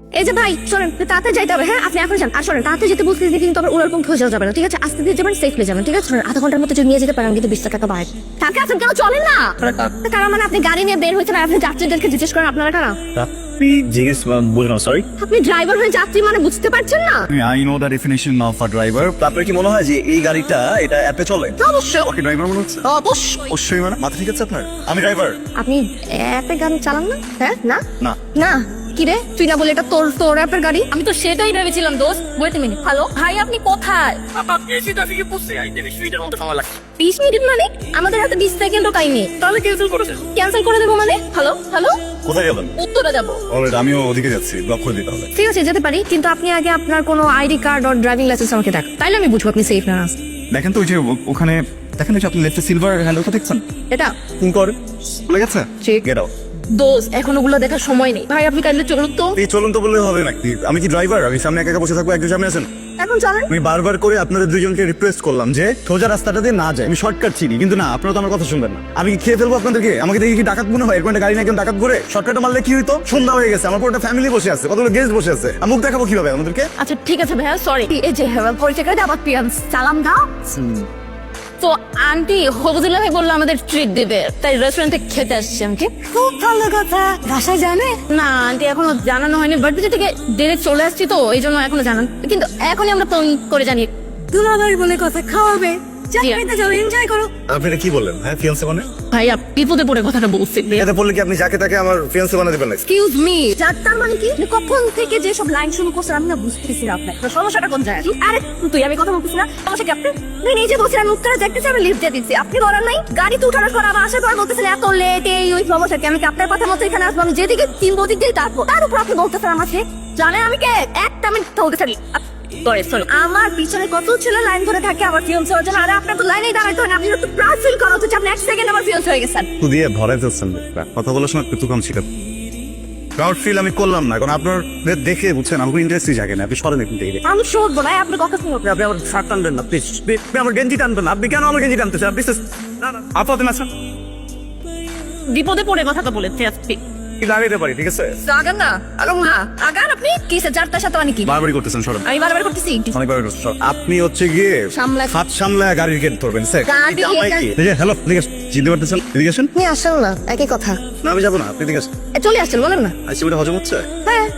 এই যে ভাই শোনেন তাড়াতাড়ি যাইতে হবে হ্যাঁ? আপনি এখন যান। আর শোনেন তাতে যেতে বুঝতে কিন্তু আবার উড়াল পঙ্খ হয়ে যাবে না ঠিক আছে? আস্তে ধীরে যাবেন সেফলি যাবেন ঠিক আছে? শোনেন আধা ঘণ্টার মধ্যে যদি নিয়ে যেতে পারেন কিন্তু বিশ টাকা বাইরে থাকে আছেন কেন চলেন না? কারণ মানে আপনি গাড়ি নিয়ে বের হয়েছেন আর আপনি যাত্রীদেরকে জিজ্ঞেস করেন আপনারা কারা? আপনি জিজ্ঞেস বুঝলাম সরি আপনি ড্রাইভার হয়ে যাত্রী মানে বুঝতে পারছেন না? I know the definition of a driver আপনার কি মনে হয় যে এই গাড়িটা এটা অ্যাপে চলে? অবশ্যই। ওকে ড্রাইভার মনে হচ্ছে? অবশ্যই। অবশ্যই মানে মাথা ঠিক আছে আপনার? আমি ড্রাইভার আপনি অ্যাপে গাড়ি চালান না? হ্যাঁ? না? না। না? কি রে তুই না বলে এটা তোর তোর অ্যাপের গাড়ি? আমি তো সেটাই ভেবেছিলাম দোস্ত। ওয়েট মিনিট হ্যালো ভাই আপনি কোথায়? বিশ মিনিট মানে? আমাদের হাতে বিশ সেকেন্ডও টাইম নেই। তাহলে ক্যান্সেল করে দেন। ক্যান্সেল করে দেবো মানে? হ্যালো হ্যালো কোথায় যাবেন উত্তরে যাব। অলরেডি আমিও ওদিকে যাচ্ছি ব্লক করে দিতে হবে ঠিক আছে যেতে পারি কিন্তু আপনি আগে আপনার কোনো আইডি কার্ড আর ড্রাইভিং লাইসেন্স আমাকে দেখ তাইলে আমি বুঝব আপনি সেফ না না দেখেন তো ওই যে ওখানে দেখেন ওই যে আপনি লেফটে সিলভার হ্যান্ডেলটা দেখছেন? এটা? ফোন করে চলে গেছে ঠিক। গেট আউট দোস্ত এখন ওগুলো দেখার সময় নেই। ভাই আপনি কাইন্ডলি চলুন তো। এই চলুন তো বললে হবে নাকি? আমি কি ড্রাইভার আমি সামনে একা একা বসে থাকব? একজন সামনে আছেন? এখন চলেন। আমি বারবার করে আপনাদের দুজনকে রিকোয়েস্ট করলাম যে সোজা রাস্তাটা দিয়ে না যায়। আমি শর্টকাট চিনি কিন্তু না আপনারা তো আমার কথা শুনবেন না। আমি কি খেয়ে ফেলব আপনাদেরকে? আমাকে দেখে কি ডাকাত মনে হয়? এরকম একটা গাড়ি না একদম ডাকাত করে শর্টকাটে মারলে কি হইতো? সন্ধ্যা হয়ে গেছে আমার পুরোটা ফ্যামিলি বসে আছে কতগুলো গেস্ট বসে আছে। আমি মুখ দেখাবো কীভাবে আমাদেরকে? আচ্ছা ঠিক আছে ভাইয়া সরি এই যে পরিচয় করে আমার পিয়ান্স সালাম দাও। তো আন্টি হবুদুল্লাহ ভাই বলল আমাদের ট্রিট দিবে। তাই রেস্টুরেন্টে খেতে আসছি আমি খুব ভালো কথা। ভাষা জানে? না আন্টি এখনও জানানো হয়নি বাট বার্থডে থেকে ডেলে চলে আসছি তো এই জন্য এখনও জানান। কিন্তু এখনই আমরা ফোন করে জানি। দুলাভাই বলে কথা খাওয়াবে। যাও এনজয় করো। আপনি কি বললেন? হ্যাঁ ফিয়ান্সে মানে? বিপদে পড়ে কথাটা বলছি এতে বললে কি আপনি যাকে তাকে আমার ফিয়ান্সে বানাতে দিবেন এক্সকিউজ মি যাত্রার মানে কি? কখন থেকে যে সব লাইন শুরু করছেন আমি না বুঝতেছি না আপনার সমস্যাটা কোন জায়গায়? আরে তুই আমি কথা বলতেছি না। সমস্যা কি আপনি তুই নিজে বলছেন আমি উত্তরে দেখতেছি আমি লিফট দিয়ে দিচ্ছি। আপনি নাই গাড়ি তো উঠানোর পর আবার আসার পর বলতেছেন এত লেট এই ওই সমস্যা কি? আমি কি আপনার কথা মতো এখানে আসব? আমি যেদিকে কিনবো ওদিক দিয়ে তারপর। তার উপর আপনি বলতেছেন আমাকে। জানেন আমি কে? একটা মিনিট বলতে সরি সরি আমার পিছনে কত ছেলে লাইন ধরে থাকে আমার ফিয়ন্স হওয়ার জন্য? আরে আপনার তো লাইনেই দাঁড়াইতে হয় না আপনি একটু প্রাউড ফিল করা উচিত আপনি এক সেকেন্ড আমার ফিয়ন্স হয়ে গেছেন দিয়ে ভরাই ফেলছেন কথা বলার সময় একটু কম শিখাত প্রাউড ফিল আমি করলাম না কারণ আপনার দেখে বুঝছেন আমাকে ইন্টারেস্টই জাগে না আপনি সরেন একটু দেখে আমি শুনব না আপনি কথা শুনব আপনি আমার শার্ট টানবেন না প্লিজ আপনি আমার গেঞ্জি টানবেন না আপনি কেন আমার গেঞ্জি টানতেছেন? আপনি আপাতত না বিপদে পড়ে কথাটা বলেছে আজকে লাগাইতে পারি ঠিক আছে? আগান না। আগান না। আগান আপনি? কিসে চারটার সাথে মানে কি? বারবারই করতেছেন আমি বারবার করতেছি। আপনি হচ্ছে গিয়ে সামলায়- হাত সামলায় গাড়ির গেট ধরবেন স্যার। গাড়ি গেট- হ্যালো ঠিক আছে চিনতে পারতেছেন? এদিকে আসেন। আপনি আসেন না। একই কথা। না আমি যাব না। আপনি চলে আসছেন বলেন না। ওটা হজম হচ্ছে?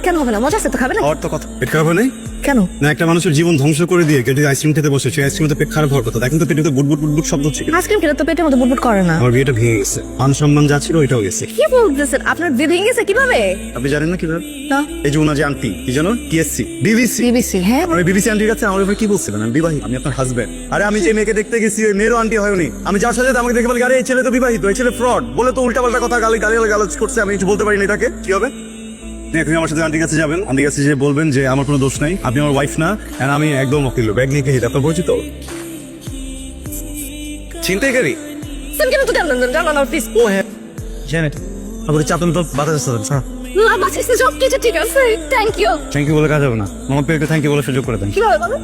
কেন হবে না? মজা আছে তো খাবে না আর তো কথা। পেট খারাপ হয় নাই কেন? না একটা মানুষের জীবন ধ্বংস করে দিয়ে আইসক্রিম খেতে বসে সেই আইসক্রিমে পেট খারাপ হওয়ার কথা। দেখেন তো পেটে তো বুটবুট বুটবুট শব্দ হচ্ছে। আইসক্রিম খেলে তো পেটের মধ্যে বুটবুট করে না। আমার বিয়েটা ভেঙে গেছে। মান সম্মান যা ছিল ওইটাও গেছে। কি বলতেছেন? আপনার বিয়ে ভেঙে গেছে কীভাবে? আপনি জানেন না কীভাবে? না। এই যে যে আন্টি কি জানো টিএসসি বিবিসি বিবিসি হ্যাঁ। আমি বিবিসি আন্টির কাছে আমার ব্যাপারে কি বলছিলেন? আমি বিবাহিত আমি আপনার হাজবেন্ড আরে আমি যে মেয়েকে দেখতে গেছি ওই মেয়েরও আন্টি হয়নি। আমি যার সাথে আমাকে দেখে বলি আরে এই ছেলে তো বিবাহিত এই ছেলে ফ্রড বলে তো উল্টা পাল্টা কথা গালি গালি গালাজ করছে। আমি কিছু বলতে পারিনি তাকে কি হবে? আপনি আমার সাথে আন্টির কাছে যাবেন। আন্টির কাছে যে বলবেন যে আমার কোনো দোষ নাই। আপনি আমার ওয়াইফ না আমি একদম অকিল ব্যাগ নিয়ে খেয়ে আপনার পরিচিত? চিন্তাই করি তুমি কেন তো জানলেন জানলেন না প্লিজ ও হ্যাঁ। জানেন আপনি চাপেন তো বাতাস আসতে না বাঁচাইছে সব কিছু ঠিক আছে। থ্যাংক ইউ থ্যাংক ইউ বলে কাজ হবে না। আমাকে একটু থ্যাংক ইউ বলে সুযোগ করে দেন। বলো?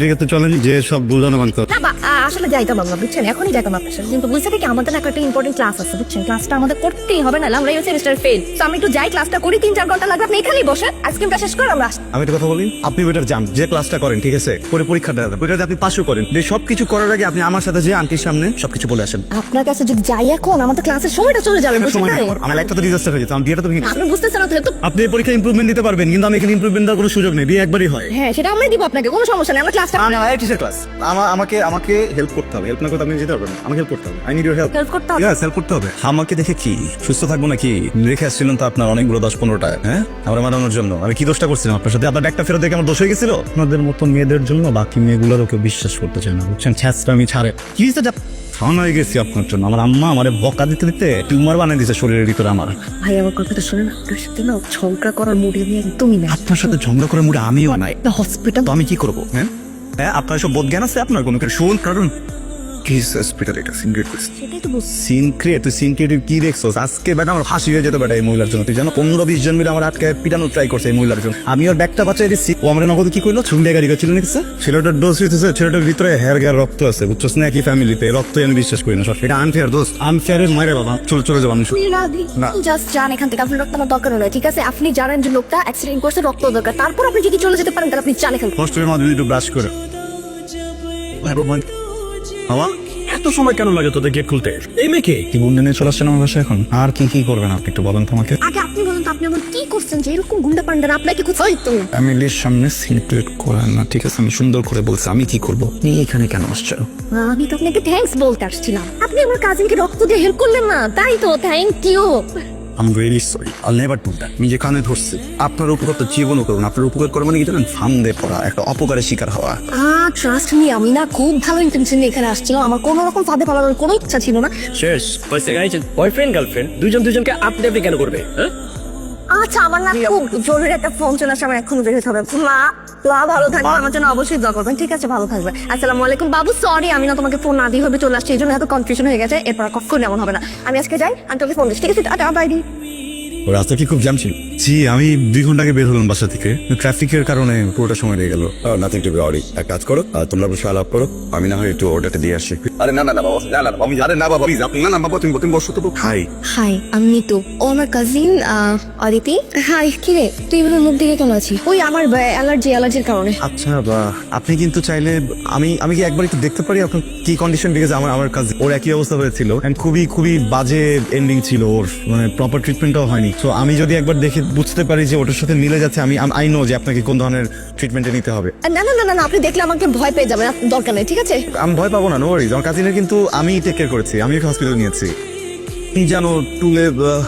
যে কাছে চলেন যে সব বুঝানো না আ, আসলে যাইতাম আমরা বুঝছেন? এখনই যাইতাম আপনার সাথে। কিন্তু বুঝতে কি আমাদের না একটা ইম্পর্টেন্ট ক্লাস আছে বুঝছেন? ক্লাসটা আমাদের করতেই হবে না আমরা এই সেমিস্টার ফেল তো আমি একটু যাই ক্লাসটা করি তিন চার ঘণ্টা লাগবে আপনি এখানেই বসেন আইসক্রিমটা শেষ করে আমরা আমি একটা কথা বলি আপনি ওইটার যান যে ক্লাসটা করেন ঠিক আছে? করে পরীক্ষাটা দেন ওইটাতে আপনি পাশও করেন। যে সবকিছু করার আগে আপনি আমার সাথে যে আন্টির সামনে সবকিছু বলে আসেন। আপনার কাছে যদি যাই এখন আমাদের ক্লাসের সময়টা চলে যাবে সময় না? নেই। আমার। একটা তো ডিজাস্টার হয়ে যেত আমার বিয়েটা তো ভেঙে। আপনি বুঝতেছেন না তো তো- আপনি এই পরীক্ষায় ইমপ্রুভমেন্ট দিতে পারবেন কিন্তু আমি এখানে ইমপ্রুভমেন্ট দেওয়ার কোনো সুযোগ নেই বিয়ে একবারই হয়। হ্যাঁ সেটা আমরাই দিব আপনাকে কোনো সমস্যা নেই আমরা ক্লাসটা টিচার ক্লাস আমাকে আমাকে হেল্প করতে হবে। হেল্প না করতে আপনি যেতে পারবেন আমাকে হেল্প করতে হবে। I need your help help করতে হবে। ইয়েস হেল্প করতে হবে। আমাকে দেখে কি? সুস্থ থাকব নাকি? রেখে আসছিলেন তো আপনার অনেকগুলো দশ পনেরোটা হ্যাঁ? আমরা মানানোর জন্য। আমি কি দোষটা করছিলাম আপনার সাথে? আপনার ব্যাগটা ফেরত দেখে আমার দোষ হয়ে গেছিল? আপনাদের মতো মেয়েদের জন্য বাকি মেয়েগুলোরও কেউ বিশ্বাস করতে চায় না বুঝছেন? ছ্যাঁচটা আমি ছাড়ে। কি হয়েছে? হয়ে গেছি আপনার জন্য। আমার আম্মা আমার বকা দিতে দিতে টিউমার বানিয়ে দিয়েছে শরীরের ভিতরে আমার। ভাই আমার কথাটা শুনে না। আপনার সাথে না ঝগড়া করার মুডে নিয়ে একদমই না আপনার সাথে ঝগড়া করে মুড়ে আমিও নাই। হসপিটাল তো আমি কি করব হ্যাঁ? হ্যাঁ আপনার সব বোধ জ্ঞান আছে? আপনার কোনো কিছু শুন কারণ কি হসপিটাল এটা সিঙ্গেট সেটাই তো বুঝছি সিন ক্রিয়েট তুই সিন ক্রিয়েটিভ কি দেখছস আজকে বেটা আমার হাসি হয়ে যেত বেটা এই মহিলার জন্য তুই জানো পনেরো বিশ জন মিলে আমার আটকে পিটানোর ট্রাই করছে এই মহিলার জন্য আমি ওর ব্যাগটা বাঁচাই দিচ্ছি ও আমার নগদ কি করল চুমড়ে গাড়ি ছিল নিচ্ছে ছেলেটার ডোজ হইতেছে ছেলেটার ভিতরে হেয়ার গেয়ার রক্ত আছে বুঝছস না একই ফ্যামিলিতে রক্তই আমি বিশ্বাস করি না সব এটা আনফেয়ার দোস্ত আনফেয়ারের মায়ের বাবা চলে চলে যাব আমি না। জাস্ট যান এখান থেকে আপনার রক্ত আমার দরকার নয় ঠিক আছে আপনি জানেন যে লোকটা অ্যাক্সিডেন্ট করছে রক্ত দরকার তারপর আপনি যদি চলে যেতে পারেন তাহলে আপনি যান এখান থেকে। কষ্ট হয়ে মা যদি একটু ব্রাশ করে বাবা এত সময় কেন লাগে তোদের গেট খুলতে? এই মেয়েকে? কি বন্ধু নিয়ে চলে আসছেন আমার বাসায় এখন? আর কি কি করবেন আপনি একটু বলেন তো আমাকে? আগে আপনি বলুন তো আপনি আমার কি করছেন যে এরকম গুন্ডা পান্ডারা আপনাকে কোথায় তো। ফ্যামিলির সামনে সিনক্রেট করেন না ঠিক আছে? আমি সুন্দর করে বলছি আমি কি করব? আপনি এখানে কেন আসছেন? আমি তো আপনাকে থ্যাঙ্কস বলতে আসছিলাম। আপনি আমার কাজিনকে রক্ত দিয়ে হেল্প করলেন না তাই তো thank you I'm very sorry I'll never do that আমি যেখানে ধরছি। আপনার উপকার তো জীবনও করুন। আপনার উপকার করা মানে কি জানেন? ফান্দে পড়া একটা অপকারের শিকার হওয়া। ট্রাস্ট মি আমি না খুব ভালো ইন্টেনশন নিয়ে এখানে আসছিলাম। আমার কোনো রকম ফাঁদে পালানোর কোনো ইচ্ছা ছিল না। শেষ বয়ফ্রেন্ড গার্লফ্রেন্ড দুজন দুজনকে আপনি আপনি কেন করবে হ্যাঁ? আচ্ছা আমার না খুব জরুরি একটা ফোন চলে আসে আমার এখন বের হতে হবে। মা মা ভালো থাকবে আমার জন্য অবশ্যই দোয়া করবেন। ঠিক আছে ভালো থাকবে। আসসালামু আলাইকুম। বাবু সরি আমি না তোমাকে ফোন না দিয়ে হবে চলে আসছি এই জন্য এত কনফিউশন হয়ে গেছে এরপর কখনো এমন হবে না। আমি আজকে যাই আমি তোকে ফোন দিচ্ছি ঠিক আছে? টাটা বাই দি রাস্তা কি খুব জ্যাম ছিল জি আমি দুই ঘণ্টা আগে বের হলাম বাসা থেকে। ট্রাফিকের কারণে পুরোটা সময় লেগে গেল। নাথিং টু বি অরি এক কাজ করো তোমরা বসে আলাপ করো আমি না হয় একটু অর্ডারটা দিয়ে আসি আরে না না না বাবা না না আমি আরে না বাবা প্লিজ আপনি না না বাবা তুমি তুমি বসো তো হাই হাই আমি নিতু ও আমার কাজিন অদিতি হাই কি রে তুই বলে মুখ দিকে কেন আছিস? ওই আমার অ্যালার্জি অ্যালার্জির কারণে। আচ্ছা বা আপনি কিন্তু চাইলে আমি আমি কি একবার একটু দেখতে পারি আপনার কি কন্ডিশন বিকজ আমার আমার কাছে ওর একই অবস্থা হয়েছিল। And খুবই খুবই বাজে এন্ডিং ছিল ওর। মানে প্রপার ট্রিটমেন্টও হয়নি। তো আমি যদি একবার দেখে বুঝতে পারি যে ওটার সাথে মিলে যাচ্ছে আমি আই নো যে আপনাকে কোন ধরনের ট্রিটমেন্টে নিতে হবে। না না না না না, আপনি দেখলে আমাকে ভয় পেয়ে যাবেন দরকার নেই ঠিক আছে? আমি ভয় পাবো না নো ওয়ারিজ আমার কাজিনের কিন্তু আমি টেক কেয়ার করেছি আমি ওকে হসপিটাল নিয়েছি। তুমি জানো টুলে আহ,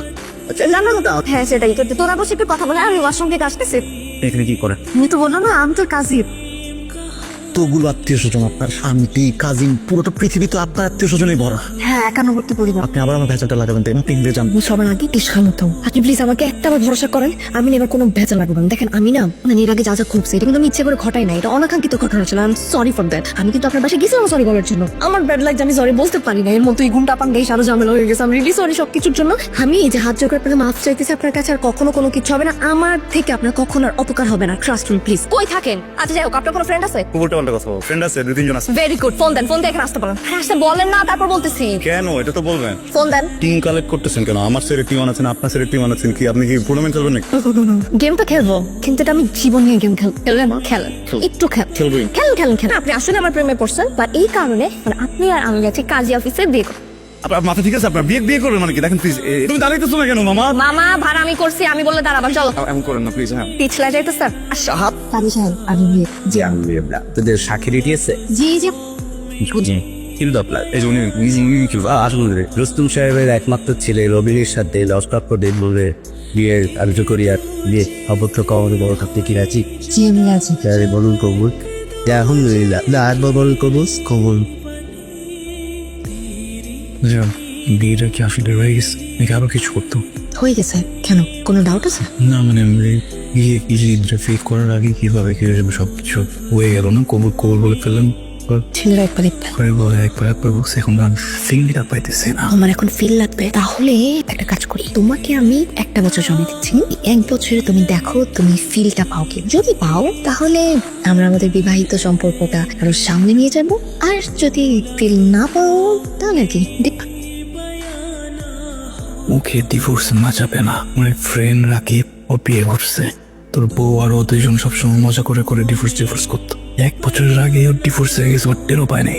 না? হ্যাঁ সেটাই। তো তোরা বসে একটু কথা বলে আমি সঙ্গে থেকে আসতেছি এখানে কি করে? আমি তো বললাম না আমি তোর কাজিন। তোগুলো আত্মীয় স্বজন আপনার শান্তি কাজিন পুরোটা পৃথিবী তো আপনার আত্মীয় স্বজনই ভরা। হ্যাঁ একান্নবর্তী পরিবার। আপনি আবার আমার ভেজালটা লাগাবেন তাই না? তিনটে যান সবার আগে টিসখান হতো আপনি প্লিজ আমাকে একটা বার ভরসা করেন আমি না এবার কোনো ভেজা লাগবে না। দেখেন আমি না মানে এর আগে যা যা খুঁজছি এটা কিন্তু আমি ইচ্ছে করে ঘটাই না এটা অনাকাঙ্ক্ষিত ঘটনা ছিল। আই সরি ফর দ্যাট আমি কিন্তু আপনার বাসায় গেছিলাম সরি বলার জন্য। আমার ব্যাড লাগছে আমি সরি বলতে পারি না এর মতো এই গুণটা পান গাই আরও ঝামেলা হয়ে গেছে। আমি রিলি সরি সব কিছুর জন্য। আমি এই যে হাত জোর করে আপনাকে মাফ চাইতেছি আপনার কাছে আর কখনো কোনো কিছু হবে না। আমার থেকে আপনার কখনো আর অপকার হবে না। ট্রাস্ট মি প্লিজ কই থাকেন? আচ্ছা যাই হোক আপনার কোনো ফ্রেন্ড আছে? উল্টা কথা বল। ফ্রেন্ড আছে দুই তিনজন আছে। ভেরি গুড ফোন দেন ফোন দিয়ে এখানে আসতে পারেন। হ্যাঁ আসতে বলেন না তারপর বলতেছি। কেন? এটা তো বলবেন। ফোন দেন। টিম কালেক্ট করতেছেন কেন? আমার সেরে টিম আছেন আপনার সেরে টিম আছেন কি? আপনি কি টুর্নামেন্ট খেলবেন নাকি? গেম তো খেলব কিন্তু এটা আমি জীবন নিয়ে গেম খেল খেলবেন না খেলেন একটু খেল। খেলবেন খেলেন খেলেন খেলেন আপনি আসলে আমার প্রেমে পড়ছেন বা এই কারণে মানে আপনি আর আমি গেছি কাজী অফিসে বিয়ে। আপনার মাথা ঠিক আছে? আপনার বিয়ে বিয়ে করবেন মানে কি? দেখেন প্লিজ তুমি দাঁড়াইতেছো না কেন মামা? মামা ভাড়া আমি করছি আমি বললে দাঁড়াবার চলো। এমন করেন না প্লিজ হ্যাঁ। পিছলা যাইতে স্যার সাহাব। সাহেব আমি বিয়ে জি আমি তোদের সাক্ষী রেডি আছে? জি জি। রুস্তুম সাহেবের একমাত্র ছেলে রবিনের সাথে বলে বিয়ে আলোচনা করি আর বিয়ে অবত্র কমন বড় থাকতে কি রাজি? জি আমি আছি বলুন কবুল। আলহামদুলিল্লাহ বলুন কবুল। কবুল। বিয়েটা কি আসলে রয়ে গেছে। নাকি আরও কিছু করতো? হয়ে গেছে। কেন? কোনো ডাউট আছে? না মানে বিয়ে কি ফেক করার আগে কীভাবে কি হয়ে সব কিছু হয়ে গেল না? কবুল কবুল বলে ফেললাম। ছেলেরা একবার একবার বলে একবার একবার বলছে এখন পাইতেছে না। আমার এখন ফিল লাগবে। তাহলে একটা কাজ করি। তোমাকে আমি একটা বছর সময় দিচ্ছি। এক বছরে তুমি দেখো তুমি ফিলটা পাও কি? যদি পাও তাহলে আমরা আমাদের বিবাহিত সম্পর্কটা আরও সামনে নিয়ে যাব। আর যদি ফিল না পাও তাহলে কি? মুখে ডিভোর্স না যাবে না। মানে ফ্রেন্ড রাকিব ও বিয়ে করছে। তোর বউ আর ও দুইজন সবসময় মজা করে করে ডিভোর্স ডিভোর্স করতো। এক বছরের আগে ওর ডিভোর্স হয়ে গেছে, ওর টেরও পায় নাই।